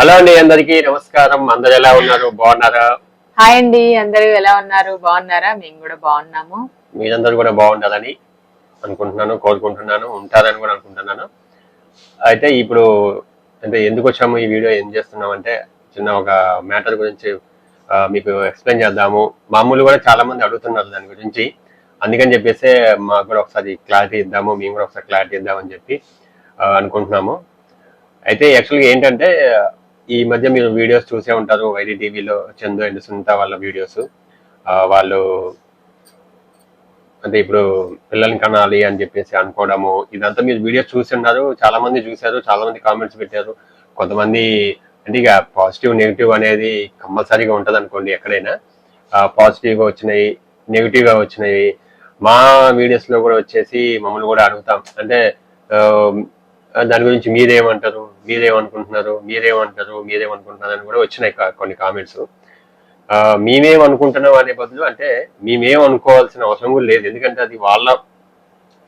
Hello అండి అందరికీ నమస్కారం. అందరు ఎలా ఉన్నారు? బాగున్నారా? హాయ్ అండి అందరూ ఎలా ఉన్నారు? బాగున్నారా? మేము కూడా బాగున్నాము. మీరందరూ కూడా బాగుండాలని అనుకుంటున్నాను కోరుకుంటున్నాను ఉంటారని కూడా అనుకుంటున్నాను. అయితే ఇప్పుడు అంటే ఎందుకు వచ్చాము ఈ వీడియో ఏం చేస్తున్నాం అంటే చిన్న ఒక మ్యాటర్ గురించి మీకు ఎక్స్ప్లెయిన్ చేద్దాము. మామూలు కూడా చాలా మంది అడుగుతున్నారు దాని గురించి. అందుకని చెప్పేసి మాకు కూడా ఒకసారి క్లారిటీ ఇద్దాము మేము కూడా ఒకసారి క్లారిటీ ఇద్దామని చెప్పి అనుకుంటున్నాము. అయితే యాక్చువల్గా ఏంటంటే ఈ మధ్య మీరు వీడియోస్ చూసే ఉంటారు వైరీ టీవీలో చందు అండ్ సునీత వాళ్ళ వీడియోస్. వాళ్ళు అంటే ఇప్పుడు పిల్లల్ని కనాలి అని చెప్పేసి అనుకోవడము ఇదంతా మీరు వీడియోస్ చూసి ఉన్నారు చాలా మంది చూశారు చాలా మంది కామెంట్స్ పెట్టారు. కొంతమంది అంటే ఇక పాజిటివ్ నెగిటివ్ అనేది కంపల్సరీగా ఉంటుంది అనుకోండి ఎక్కడైనా పాజిటివ్గా వచ్చినాయి నెగిటివ్గా వచ్చినాయి. మా వీడియోస్లో కూడా వచ్చేసి మమ్మల్ని కూడా అడుగుతాం. అంటే దాని గురించి మీరేమంటారు? మీరేమనుకుంటున్నారు? మీరేమంటారు? మీరేమనుకుంటున్నారు అని కూడా వచ్చినాయి కా- కొన్ని కామెంట్స్ మేమేమనుకుంటున్నాం అనే బదులు అంటే మేమేం అనుకోవాల్సిన అవసరం కూడా లేదు. ఎందుకంటే అది వాళ్ళ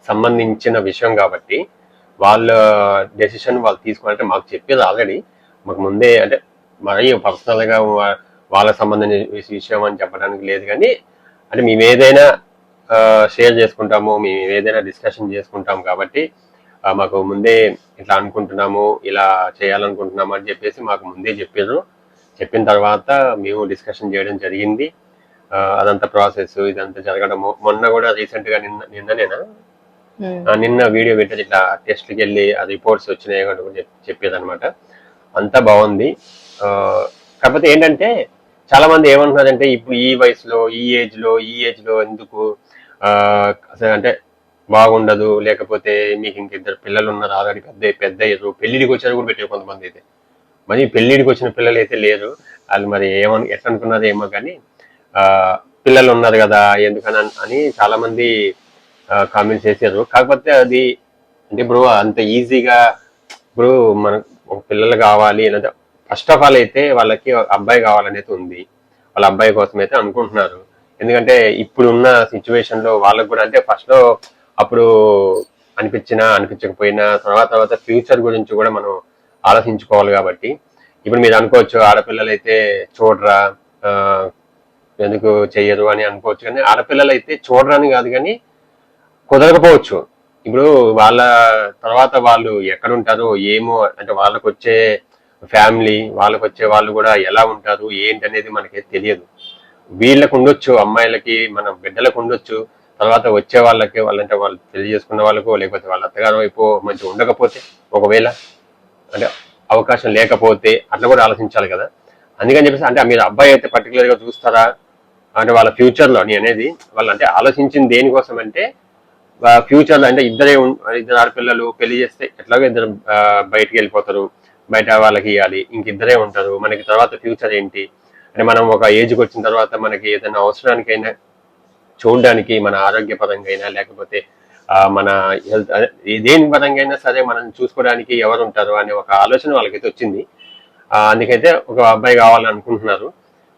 సంబంధించిన విషయం కాబట్టి వాళ్ళ డెసిషన్ వాళ్ళు తీసుకోవాలంటే మాకు చెప్పేది ఆల్రెడీ. మాకు ముందే అంటే మరీ పర్సనల్గా వాళ్ళ వాళ్ళకి సంబంధించిన విషయం అని చెప్పడానికి లేదు కానీ అంటే మేము ఏదైనా షేర్ చేసుకుంటాము మేము ఏదైనా డిస్కషన్ చేసుకుంటాం కాబట్టి మాకు ముందే ఇట్లా అనుకుంటున్నాము ఇలా చేయాలనుకుంటున్నాము అని చెప్పేసి మాకు ముందే చెప్పారు. చెప్పిన తర్వాత మేము డిస్కషన్ చేయడం జరిగింది. అదంతా ప్రాసెస్ ఇదంతా జరగడము మొన్న కూడా రీసెంట్గా నిన్న నిన్ననేనా? నిన్న వీడియో పెట్టేది ఇట్లా టెస్ట్కి వెళ్ళి ఆ రిపోర్ట్స్ వచ్చినాయి కూడా చెప్- చెప్పేది అనమాట అంతా బాగుంది. కాకపోతే ఏంటంటే చాలా మంది ఏమంటున్నారంటే ఇప్పుడు ఈ వయసులో ఈ ఏజ్లో ఈ ఏజ్లో ఎందుకు? అంటే బాగుండదు లేకపోతే మీకు ఇంక ఇద్దరు పిల్లలు ఉన్నారు ఆల్రెడీ పెద్ద పెద్ద అయ్యారు పెళ్ళిడికి వచ్చారు కూడా పెట్టారు కొంతమంది అయితే. మరి పెళ్ళిడికి వచ్చిన పిల్లలు అయితే లేరు. వాళ్ళు మరి ఏమని ఎట్లా అనుకున్నారో ఏమో కానీ ఆ, పిల్లలు ఉన్నారు కదా ఎందుకని అని చాలా మంది కామెంట్స్ చేశారు. కాకపోతే అది అంటే ఇప్పుడు అంత ఈజీగా ఇప్పుడు మనకు ఒక పిల్లలు కావాలి లేదా ఫస్ట్ ఆఫ్ ఆల్ అయితే వాళ్ళకి ఒక అబ్బాయి కావాలనేది ఉంది. వాళ్ళ అబ్బాయి కోసం అయితే అనుకుంటున్నారు. ఎందుకంటే ఇప్పుడున్న సిచ్యువేషన్లో లో వాళ్ళకి కూడా అంటే ఫస్ట్లో అప్పుడు అనిపించినా అనిపించకపోయినా తర్వాత తర్వాత ఫ్యూచర్ గురించి కూడా మనం ఆలోచించుకోవాలి కాబట్టి. ఇప్పుడు మీరు అనుకోవచ్చు ఆడపిల్లలు అయితే చూడరా ఎందుకు చెయ్యరు అని అనుకోవచ్చు కానీ ఆడపిల్లలు అయితే చూడరని కాదు కానీ కుదరకపోవచ్చు. ఇప్పుడు వాళ్ళ తర్వాత వాళ్ళు ఎక్కడ ఉంటారో ఏమో అంటే వాళ్ళకు వచ్చే ఫ్యామిలీ వాళ్ళకు వచ్చే వాళ్ళు కూడా ఎలా ఉంటారు ఏంటి అనేది మనకి తెలియదు. వీళ్ళకు ఉండొచ్చు అమ్మాయిలకి మన బిడ్డలకు ఉండొచ్చు తర్వాత వచ్చే వాళ్ళకి వాళ్ళంటే వాళ్ళు తెలియజేసుకున్న వాళ్ళకు లేకపోతే వాళ్ళ అత్తగారు వైపు మంచిగా ఉండకపోతే ఒకవేళ అంటే అవకాశం లేకపోతే అట్లా కూడా ఆలోచించాలి కదా. అందుకని చెప్పేసి అంటే మీరు అబ్బాయి అయితే పర్టికులర్గా చూస్తారా అంటే వాళ్ళ ఫ్యూచర్లో అని అనేది వాళ్ళు అంటే ఆలోచించింది దేనికోసం అంటే ఫ్యూచర్లో అంటే ఇద్దరే ఇద్దరు ఆడపిల్లలు పెళ్ళి చేస్తే ఎట్లాగో ఇద్దరు బయటికి వెళ్ళిపోతారు. బయట వాళ్ళకి ఇవ్వాలి ఇంక ఇద్దరే ఉంటారు. మనకి తర్వాత ఫ్యూచర్ ఏంటి? అంటే మనం ఒక ఏజ్కి వచ్చిన తర్వాత మనకి ఏదైనా అవసరానికైనా చూడడానికి మన ఆరోగ్య పరంగా అయినా లేకపోతే మన హెల్త్ దేని పరంగా అయినా సరే మనం చూసుకోవడానికి ఎవరు ఉంటారు అనే ఒక ఆలోచన వాళ్ళకైతే వచ్చింది. అందుకైతే ఒక అబ్బాయి కావాలని అనుకుంటున్నారు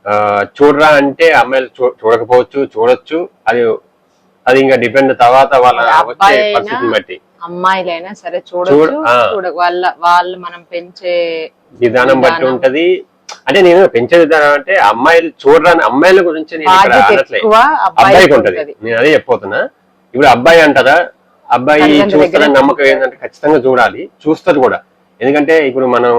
ఆ, చూడరా అంటే అమ్మాయిలు చూడకపోవచ్చు చూడొచ్చు. అది అది ఇంకా డిపెండ్ తర్వాత వాళ్ళ వచ్చే పరిస్థితిని బట్టి. అమ్మాయిలైనా సరే చూడ- వాళ్ళ వాళ్ళు మనం పెంచే విధానం బట్టి. ఉంటది. అంటే నేను పెంచే విధానం అంటే అమ్మాయిలు చూడరాని అమ్మాయిల గురించి నేను ఇక్కడ అబ్బాయికి ఉంటది. ఉంటది. నేను అదే చెప్పబోతున్నా. ఇప్పుడు అబ్బాయి అంటారా అబ్బాయి తల్లిదండ్రుల చూస్తారని దగ్గర నమ్మకం ఏంటంటే ఖచ్చితంగా చూడాలి. చూస్తారు కూడా. ఎందుకంటే ఇప్పుడు మనం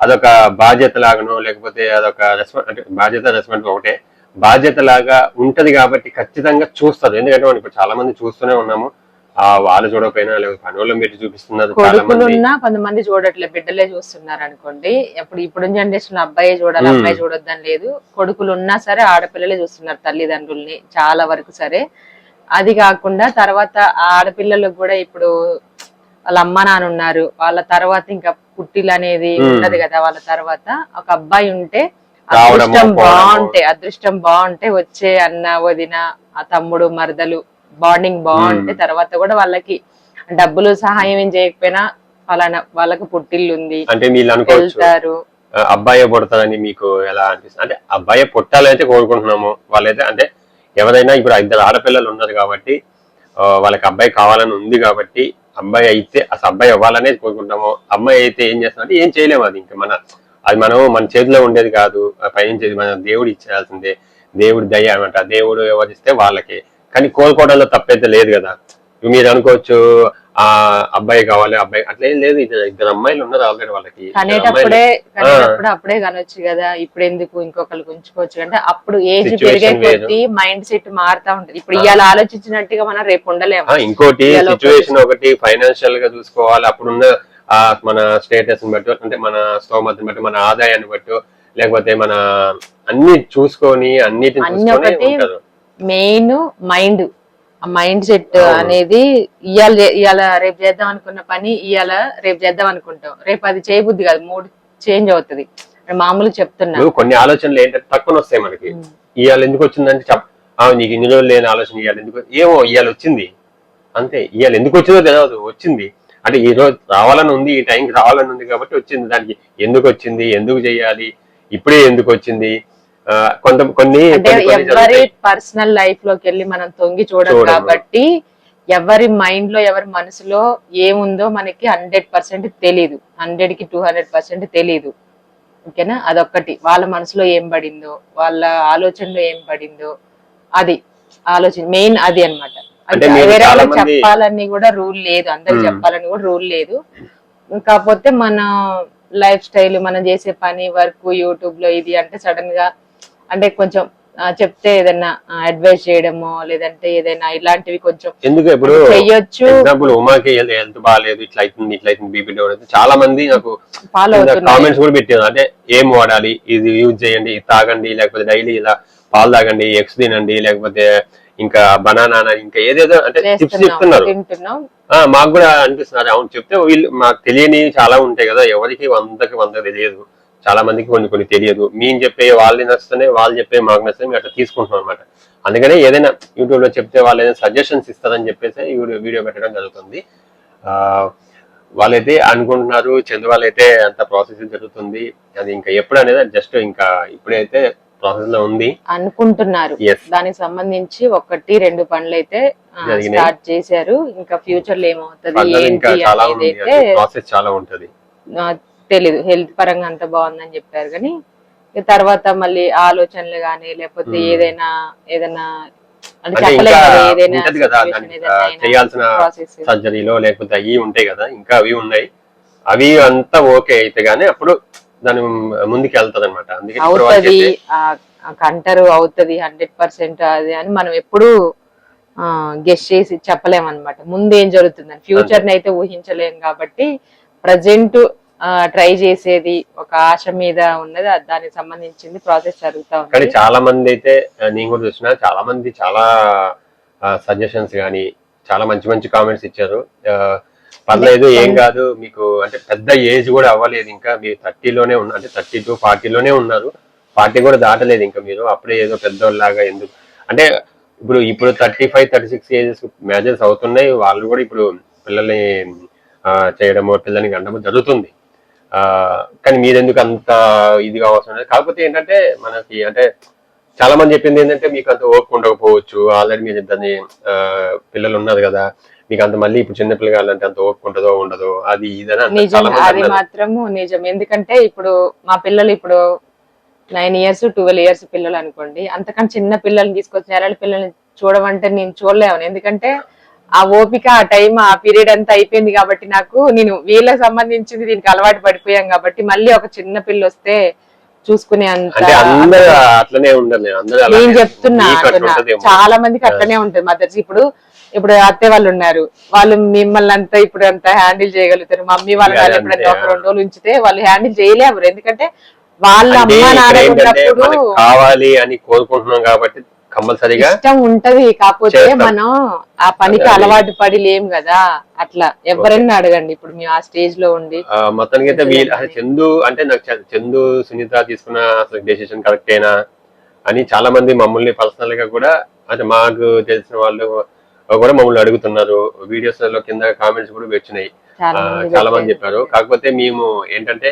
అదొక బాధ్యత లాగానో లేకపోతే అదొక రెస్పాన్ అంటే బాధ్యత రెస్పాన్స్ ఒకటే. బాధ్యత లాగా ఉంటది కాబట్టి ఖచ్చితంగా చూస్తారు. ఎందుకంటే మనం ఇప్పుడు చాలా మంది చూస్తూనే ఉన్నాము. ఆ వాళ్ళు చూడకపోయినా లేకపోతే పెట్టి చూపిస్తున్నారు కొంతమంది చూడట్లే బిడ్డలే చూస్తున్నారు అనుకోండి ఇప్పుడు ఇప్పుడు జనరేషన్ అబ్బాయి చూడాలి. అబ్బాయి చూడొద్దని లేదు కొడుకులు ఉన్నా సరే ఆడపిల్లలే చూస్తున్నారు తల్లిదండ్రుల్ని చాలా వరకు సరే అది కాకుండా తర్వాత ఆ ఆడపిల్లలకు కూడా ఇప్పుడు వాళ్ళ అమ్మ నాన్న ఉన్నారు వాళ్ళ తర్వాత ఇంకా పుట్టిలు అనేది. ఉంటది కదా వాళ్ళ తర్వాత ఒక అబ్బాయి ఉంటే అదృష్టం. బాగుంటే అదృష్టం బాగుంటే వచ్చే అన్న వదిన ఆ తమ్ముడు మరదలు బాండింగ్ బాగుంటే మ్మ్. తర్వాత కూడా వాళ్ళకి డబ్బులు సహాయం ఏం చేయకపోయినా ఫలానా వాళ్ళకి పుట్టిల్లు ఉంది అంటే వెళ్తారు. అబ్బాయే పుడతారని మీకు ఎలా అనిపిస్తుంది? అంటే అబ్బాయే పుట్టాలైతే కోరుకుంటున్నాము. వాళ్ళైతే అంటే ఎవరైనా ఇప్పుడు ఇద్దరు ఆడపిల్లలు ఉన్నారు కాబట్టి వాళ్ళకి అబ్బాయి కావాలని ఉంది కాబట్టి అబ్బాయి అయితే అసలు అబ్బాయి అవ్వాలనే కోరుకుంటాము అమ్మాయి అయితే ఏం చేస్తామంటే ఏం చేయలేము అది ఇంకా మన అది మనం మన చేతిలో ఉండేది కాదు. ఆ పైనుంచి మన దేవుడు ఇచ్చేయాల్సిందే. దేవుడి దయ అనమాట. దేవుడు ఎవరిస్తే వాళ్ళకి. కానీ కోలుకోవడంలో తప్పైతే లేదు కదా. మీరు అనుకోవచ్చు ఆ అబ్బాయి కావాలి అబ్బాయి అట్లా ఏం లేదు. ఇద్దరు అమ్మాయిలు ఉన్నారు ఆల్రెడీ వాళ్ళకి. అప్పుడే కనొచ్చు కదా. ఇప్పుడు ఎందుకు ఇంకొకరికి ఉంచుకోవచ్చు అంటే అప్పుడు ఏజ్ పెరిగే. కొద్దీ మైండ్ సెట్ మారుతా ఉంటది. ఇప్పుడు ఇవాళ ఆలోచించినట్టుగా మనం రేపు ఉండలేము. ఇంకోటి సిచ్యువేషన్ ఒకటి ఫైనాన్షియల్గా చూసుకోవాలి. అప్పుడున్న మన స్టేటస్ బట్టి అంటే మన స్తోమతని బట్టి మన ఆదాయాన్ని బట్టి లేకపోతే మన అన్ని చూసుకొని అన్నిటిని అన్ని చూసుకొని ఉంటారు. Main mind. ఆ మైండ్ సెట్. అనేది ఇవాళ ఇవాళ రేపు చేద్దాం అనుకున్న పని ఇవాళ రేపు చేద్దాం అనుకుంటాం. రేపు అది చేయబుద్ధి కాదు. మూడు చేంజ్ అవుతుంది. మామూలు చెప్తున్నా. కొన్ని ఆలోచనలు ఏంటంటే తక్కువ వస్తాయి మనకి. ఇవాళ ఎందుకు వచ్చిందంటే చెప్ ఆ, నీకు ఇన్ని రోజులు లేని ఆలోచన ఇవాళ ఎందుకు ఏమో ఇవాళ వచ్చింది. అంతే. ఇవాళ ఎందుకు వచ్చిందో తెలియదు వచ్చింది. అంటే ఈ రోజు రావాలని ఉంది ఈ టైంకి రావాలని ఉంది కాబట్టి వచ్చింది. దానికి ఎందుకు వచ్చింది? ఎందుకు చేయాలి? ఇప్పుడే ఎందుకు వచ్చింది? కొంత కొన్ని ఎవరి. పర్సనల్ లైఫ్లోకి వెళ్ళి మనం తొంగి చూడం చూడము. కాబట్టి ఎవరి మైండ్లో ఎవరి మనసులో ఏముందో మనకి హండ్రెడ్ పర్సెంట్ తెలీదు. హండ్రెడ్కి టూ హండ్రెడ్ పర్సెంట్ తెలీదు. ఓకేనా? అదొక్కటి. వాళ్ళ మనసులో ఏం పడిందో వాళ్ళ ఆలోచనలో ఏం పడిందో అది ఆలోచన మెయిన్ అది వేరే మంది- చెప్పాలని కూడా రూల్ లేదు. అందరికి మ్మ్. చెప్పాలని కూడా రూల్ లేదు. కాకపోతే మన లైఫ్ స్టైల్ మనం చేసే పని వర్క్ యూట్యూబ్లో ఇది అంటే సడన్గా అంటే కొంచెం చెప్తే ఏదైనా అడ్వైస్ చేయడమో లేదంటే ఏదైనా ఇలాంటివి కొంచెం ఎందుకు ఇప్పుడు చెయ్యొచ్చు. ఎగ్జాంపుల్ ఉమాకి హెల్త్ బాగాలేదు ఇట్లా అవుతుంది ఇట్లా అవుతుంది బీపీ డౌన్ అవుతుంది. చాలా మంది నాకు ఫాలో కామెంట్స్ కూడా పెట్టారు. అంటే ఏం వాడాలి ఇది యూజ్ చేయండి ఇది తాగండి లేకపోతే డైలీ ఇలా పాలు తాగండి ఎగ్స్ తినండి లేకపోతే ఇంకా బనానా ఇంకా ఏదేదో అంటే టిప్స్ చెప్తున్నారు. మాకు కూడా అనిపిస్తున్నారు అవును చెప్తే వీళ్ళు మాకు తెలియని చాలా ఉంటాయి కదా ఎవరికి వందకి వంద తెలియదు. చాలా మందికి కొన్ని కొన్ని తెలియదు. మేము చెప్పే వాళ్ళు నచ్చుతున్నాయి వాళ్ళు చెప్పే మాకు నచ్చుతాయి మేము అట్లా తీసుకుంటున్నాం అనమాట అందుకనే ఏదైనా యూట్యూబ్లో చెప్తే వాళ్ళు ఏదైనా సజెషన్స్ ఇస్తారని చెప్పేసి ఈ వీడియో వీడియో పెట్టడం జరుగుతుంది. ఆ వాళ్ళైతే అనుకుంటున్నారు చందు వాళ్ళైతే అంత ప్రాసెస్ జరుగుతుంది అది ఇంకా ఎప్పుడు అనేది జస్ట్ ఇంకా ఇప్పుడైతే ప్రాసెస్లో ఉంది. అనుకుంటున్నారు. దానికి సంబంధించి ఒకటి రెండు పనులు అయితే. స్టార్ట్ చేశారు. ఇంకా ఫ్యూచర్లో ఏమవుతుంది ప్రాసెస్ చాలా ఉంటది. తెలీదు. హెల్త్ పరంగా అంత బాగుందని చెప్పారు కానీ తర్వాత మళ్ళీ ఆలోచనలు గానీ లేకపోతే. ఏదైనా ఏదైనా ఉంటది కదా చేయాల్సిన. సర్జరీలో లేకపోతే అవి ఉంటాయి కదా ఇంకా అవి ఉన్నాయి. అవి అంతా ఓకే అయితే గానీ అప్పుడు దాని ముందుకు వెళ్తది అనమాట అవుతది కంటారు అవుతది హండ్రెడ్ పర్సెంట్ అది అని మనం ఎప్పుడు గెస్ట్ చేసి చెప్పలేమన్నమాట. ముందు ఏం జరుగుతుందని ఫ్యూచర్ని అయితే ఊహించలేం కాబట్టి ప్రజెంట్ ట్రై చేసేది ఒక ఆశ మీద ఉన్నది దానికి సంబంధించింది ప్రాసెస్ జరుగుతా కానీ ఉంది చాలా మంది అయితే నేను కూడా చూసిన చాలా మంది చాలా సజెషన్స్ కానీ చాలా మంచి మంచి కామెంట్స్ ఇచ్చారు. పర్లేదు ఏం కాదు మీకు అంటే పెద్ద ఏజ్ కూడా అవ్వలేదు ఇంకా మీరు థర్టీలోనే ఉన్న అంటే థర్టీ టు ఫార్టీలోనే ఉన్నారు. ఫార్టీ కూడా దాటలేదు ఇంకా మీరు అప్పుడే ఏదో పెద్దోళ్ళలాగా ఎందుకు? అంటే ఇప్పుడు ఇప్పుడు thirty five thirty six ages matches అవుతున్నాయి వాళ్ళు కూడా ఇప్పుడు పిల్లల్ని చేయడము పిల్లల్ని గండము జరుగుతుంది. కానీ మీరెందుకు అంత ఇదిగా అవసరం లేదు? కాకపోతే ఏంటంటే మనకి అంటే చాలా మంది చెప్పింది ఏంటంటే మీకు అంత ఓపిక ఉండకపోవచ్చు. ఆల్రెడీ మీరు ఇద్దరిని పిల్లలు ఉన్నారు కదా మీకు అంత మళ్ళీ ఇప్పుడు చిన్న పిల్లగాలంటే అంత ఓపిక ఉంటుందో ఉండదో అది ఇదని అది. మాత్రము నిజం ఎందుకంటే ఇప్పుడు మా పిల్లలు ఇప్పుడు నైన్ ఇయర్స్ ట్వెల్వ్ ఇయర్స్ పిల్లలు అనుకోండి. అంతకన్నా చిన్న పిల్లల్ని తీసుకొచ్చి నెలల పిల్లల్ని చూడమంటే నేను చూడలేను ఎందుకంటే ఆ ఓపిక ఆ టైం ఆ పీరియడ్ అంతా అయిపోయింది కాబట్టి నాకు నేను వీళ్ళకి సంబంధించింది దీనికి అలవాటు పడిపోయాం కాబట్టి మళ్ళీ ఒక చిన్న పిల్ల వస్తే చూసుకునే అంత. నేను చెప్తున్నా. చాలా మందికి అట్లనే ఉంటుంది మదర్స్ ఇప్పుడు ఇప్పుడు అత్తే వాళ్ళు ఉన్నారు వాళ్ళు మిమ్మల్ని అంతా ఇప్పుడు అంతా హ్యాండిల్ చేయగలుగుతారు మమ్మీ వాళ్ళ ఎప్పుడైనా ఒక. రెండు రోజులు ఉంచితే వాళ్ళు హ్యాండిల్ చేయలేరు ఎందుకంటే వాళ్ళ అమ్మ నాన్న కావాలి అని కోరుకుంటున్నాం కాబట్టి కంపల్సరీగా ఇష్టం ఉంటది. కాకపోతే. మనం ఆ పనికి. అలవాటు పడి లేం కదా. అట్లా ఎవరైనా అడగండి. ఇప్పుడు మేము ఆ స్టేజ్లో ఉండి మొత్తానికి అయితే వీళ్ళు చందు అంటే నాకు చందు సునీత తీసుకున్న అసలు డెసిషన్ కరెక్టేనా అని చాలా మంది మమ్మల్ని పర్సనల్గా కూడా అంటే మాకు తెలిసిన వాళ్ళు కూడా మమ్మల్ని అడుగుతున్నారు. వీడియోస్లో కింద కామెంట్స్ కూడా వచ్చినాయి చాలా మంది. చెప్పారు. కాకపోతే మేము ఏంటంటే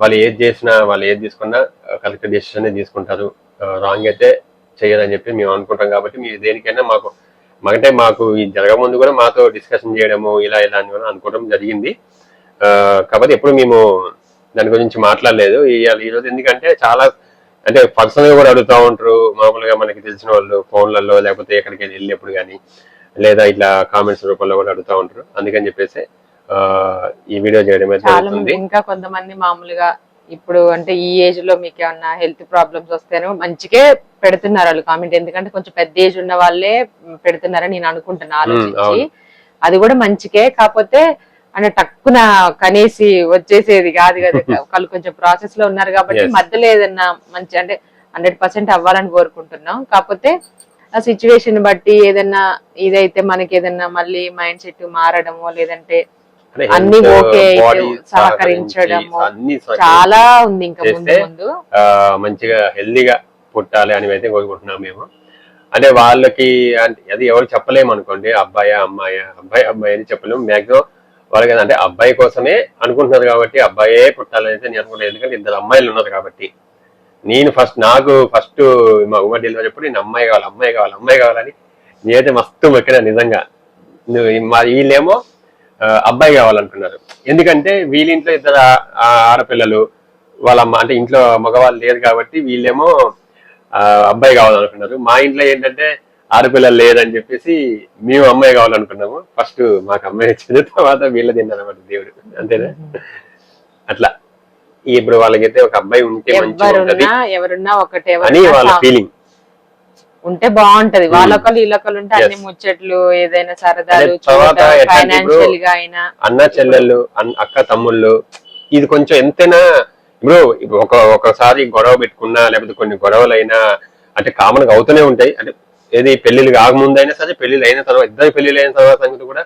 వాళ్ళు ఏది చేసినా వాళ్ళు ఏది తీసుకున్నా కరెక్ట్ డెసిషన్ తీసుకుంటారు. రాంగ్ అయితే చేయరని చెప్పి మేము అనుకుంటాం కాబట్టి మీరు దేనికైనా మాకు అంటే మాకు ఈ జరగముందు కూడా మాతో డిస్కషన్ చేయడము ఇలా ఇలా అని కూడా అనుకోవడం జరిగింది. ఆ, కాకపోతే ఎప్పుడు మేము దాని గురించి మాట్లాడలేదు. ఇవాళ ఈ రోజు ఎందుకంటే చాలా అంటే పర్సనల్గా కూడా అడుగుతూ ఉంటారు. మామూలుగా మనకి తెలిసిన వాళ్ళు ఫోన్లలో లేకపోతే ఎక్కడికి వెళ్ళినప్పుడు కానీ లేదా ఇట్లా కామెంట్స్ రూపంలో కూడా అడుగుతూ ఉంటారు. అందుకని చెప్పేసి ఆ, ఈ వీడియో చేయడం అయితే ఇంకా కొంతమంది మామూలుగా ఇప్పుడు అంటే ఈ ఏజ్లో మీకు ఏమన్నా హెల్త్ ప్రాబ్లమ్స్ వస్తేనో మంచిగా పెడుతున్నారు వాళ్ళు కామెంట్ ఎందుకంటే కొంచెం పెద్ద ఏజ్ ఉన్న వాళ్ళే పెడుతున్నారని నేను అనుకుంటున్నా ఆలోచించి. అది కూడా మంచికే కాకపోతే అంటే టక్కున కనేసి వచ్చేసేది కాదు కదా వాళ్ళు కొంచెం ప్రాసెస్లో ఉన్నారు కాబట్టి. మధ్యలో ఏదన్నా మంచి అంటే హండ్రెడ్ పర్సెంట్ అవ్వాలని కోరుకుంటున్నాం కాకపోతే ఆ సిచ్యువేషన్ బట్టి ఏదన్నా ఇదైతే మనకి ఏదన్నా మళ్ళీ మైండ్ సెట్ మారడమో లేదంటే అన్ని ఓకే అయితే body సహకరించడము. సహకరించి, అన్ని సహకరించి, చాలా ఉంది ఇంకా ముందు. ఆ, మంచిగా హెల్దీగా పుట్టాలి అని అయితే కోరుకుంటున్నాం మేము. అంటే వాళ్ళకి అది ఎవరు చెప్పలేము అనుకోండి అబ్బాయా అమ్మాయా అబ్బాయి అమ్మాయి అని చెప్పలేము. మాక్సిమం వాళ్ళకి అంటే అబ్బాయి కోసమే అనుకుంటున్నారు కాబట్టి అబ్బాయే పుట్టాలని అయితే నేను అనుకుంటున్నాను ఎందుకంటే ఇద్దరు అమ్మాయిలు ఉన్నారు కాబట్టి. నేను ఫస్ట్ నాకు ఫస్ట్ మా ఉమ్మడి డెలివరీ చెప్పి నేను అమ్మాయి కావాలి అమ్మాయి కావాలి అమ్మాయి కావాలని నేనైతే మస్తు మొక్కిన నిజంగా. నువ్వు మా వీళ్ళేమో అబ్బాయి కావాలనుకున్నారు. ఎందుకంటే వీళ్ళింట్లో ఇద్దరు ఆడపిల్లలు వాళ్ళ అంటే ఇంట్లో మగవాళ్ళు లేరు కాబట్టి వీళ్ళేమో అబ్బాయి కావాలనుకున్నారు. మా ఇంట్లో ఏంటంటే ఆడపిల్లలు లేదని చెప్పేసి మేము అమ్మాయి కావాలనుకున్నాము. ఫస్ట్ మాకు అమ్మాయి వచ్చింది తర్వాత వీళ్ళ తిన్నారన్నమాట దేవుడు. అంతేనా? అట్లా. ఇప్పుడు వాళ్ళకైతే ఒక అబ్బాయి ఉంటే మంచిగా ఉంటది. ఎవరున్నా ఎవరున్నా ఒకటే అని వాళ్ళ ఫీలింగ్ ఉంటే బాగుంటది. వాళ్ళొకళ్ళు వీళ్ళొకళ్ళు ఉంటే అన్ని. ముచ్చట్లు ఏదైనా సరదాలు ఫైనాన్షియల్గా అయినా అన్న చెల్లెళ్ళు అక్క తమ్ముళ్ళు ఇది కొంచెం ఎంతైనా ఇప్పుడు ఒక ఒకసారి గొడవ పెట్టుకున్నా లేకపోతే కొన్ని గొడవలు అయినా అంటే కామన్గా అవుతూనే ఉంటాయి. అంటే ఏది పెళ్ళిళ్ళు కాకముందు అయినా సరే పెళ్ళిళ్ళు అయిన తర్వాత ఇద్దరు పెళ్ళిళ్ళు అయిన తర్వాత సంగతి కూడా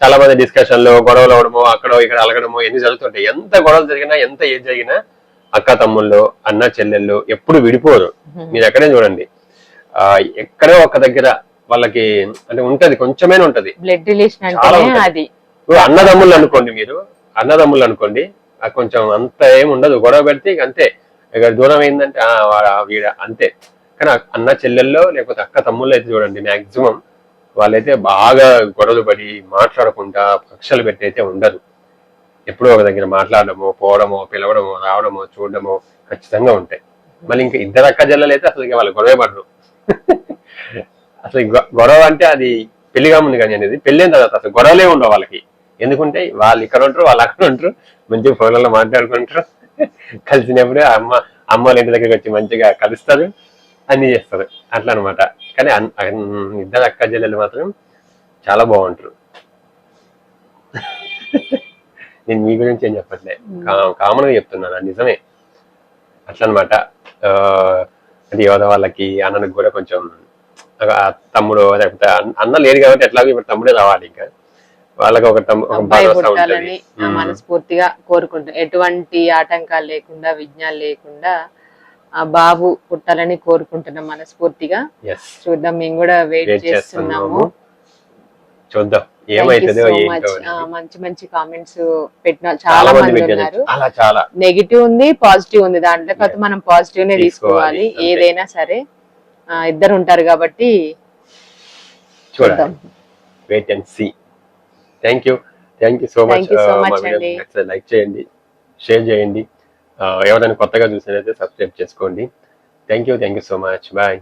చాలా మంది డిస్కషన్లు గొడవలు అవడము అక్కడ ఇక్కడ అలగడము ఎన్ని జరుగుతుంటాయి. ఎంత గొడవలు జరిగినా ఎంత ఏది జరిగినా అక్క తమ్ముళ్ళు అన్న చెల్లెళ్ళు ఎప్పుడు విడిపోరు. మీరు ఎక్కడే చూడండి. ఎక్కడో ఒక దగ్గర వాళ్ళకి అంటే ఉంటది కొంచెమైనా ఉంటది. Blood relation. అది. ఇప్పుడు అన్నదమ్ములు అనుకోండి మీరు అన్నదమ్ములు అనుకోండి కొంచెం అంత ఏం ఉండదు గొడవ పెడితే అంతే. ఇక దూరం అయిందంటే వాడు అంతే. కానీ అన్న చెల్లెల్లో లేకపోతే అక్క తమ్ముళ్ళు అయితే చూడండి మాక్సిమం వాళ్ళైతే బాగా గొడవలు పడి మాట్లాడకుండా కక్షలు పెట్టి అయితే ఉండరు. ఎప్పుడో ఒక దగ్గర మాట్లాడడము పోవడము పిలవడము రావడము చూడడము ఖచ్చితంగా ఉంటాయి. మళ్ళీ ఇంకా ఇద్దరు అక్క చెల్లెలు అయితే అసలు వాళ్ళు గొడవ పడరు. అసలు గొడవ అంటే అది పెళ్ళిగా ముందు కానీ అనేది పెళ్ళైన తర్వాత అసలు గొడవలే ఉండవు వాళ్ళకి. ఎందుకంటే వాళ్ళు ఇక్కడ ఉంటారు వాళ్ళు అక్కడ ఉంటారు మంచిగా ఫోన్లలో మాట్లాడుకుంటారు. కలిసినప్పుడు అమ్మ అమ్మ ఇంటి దగ్గరికి వచ్చి మంచిగా కలుస్తారు అన్ని చేస్తారు. అట్లా అనమాట కానీ ఇద్దరు అక్క చెల్లెలు మాత్రం చాలా బాగుంటారు. నేను మీ గురించి ఏం చెప్పట్లే. కామన్గా చెప్తున్నాను నిజమే. అట్లా అనమాట అది యోధ వాళ్ళకి అన్ననికి కూడా కొంచెం తమ్ముడు లేకపోతే అన్న- లేరు కాబట్టి ఎట్లాగో ఇప్పుడు తమ్ముడే రావాలి ఇంకా. వాళ్ళకి ఒక మనస్ఫూర్తిగా కోరుకుంటాం ఎటువంటి ఆటంకాలు లేకుండా విజ్ఞాలు లేకుండా ఆ బాబు పుట్టాలని కోరుకుంటున్నాం మనస్ఫూర్తిగా చూద్దాం. మేము కూడా వెయిట్ చేస్తున్నాము. చూద్దాం. ఏమైతుందో. మంచి మంచి కామెంట్స్ పెట్టిన చాలా మంది ఉన్నారు. అలా చాలా. నెగిటివ్ ఉంది పాజిటివ్ ఉంది. దాంట్లో కాకపోతే మనం పాజిటివ్ నే తీసుకోవాలి. ఏదైనా సరే ఇద్దరు ఉంటారు కాబట్టి చూద్దాం. Wait and see thank you thank you so much. Like చేయండి షేర్ చేయండి. ఆ, ఎవరైనా కొత్తగా చూసినట్లయితే సబ్స్క్రైబ్ చేసుకోండి. Thank you thank you so much bye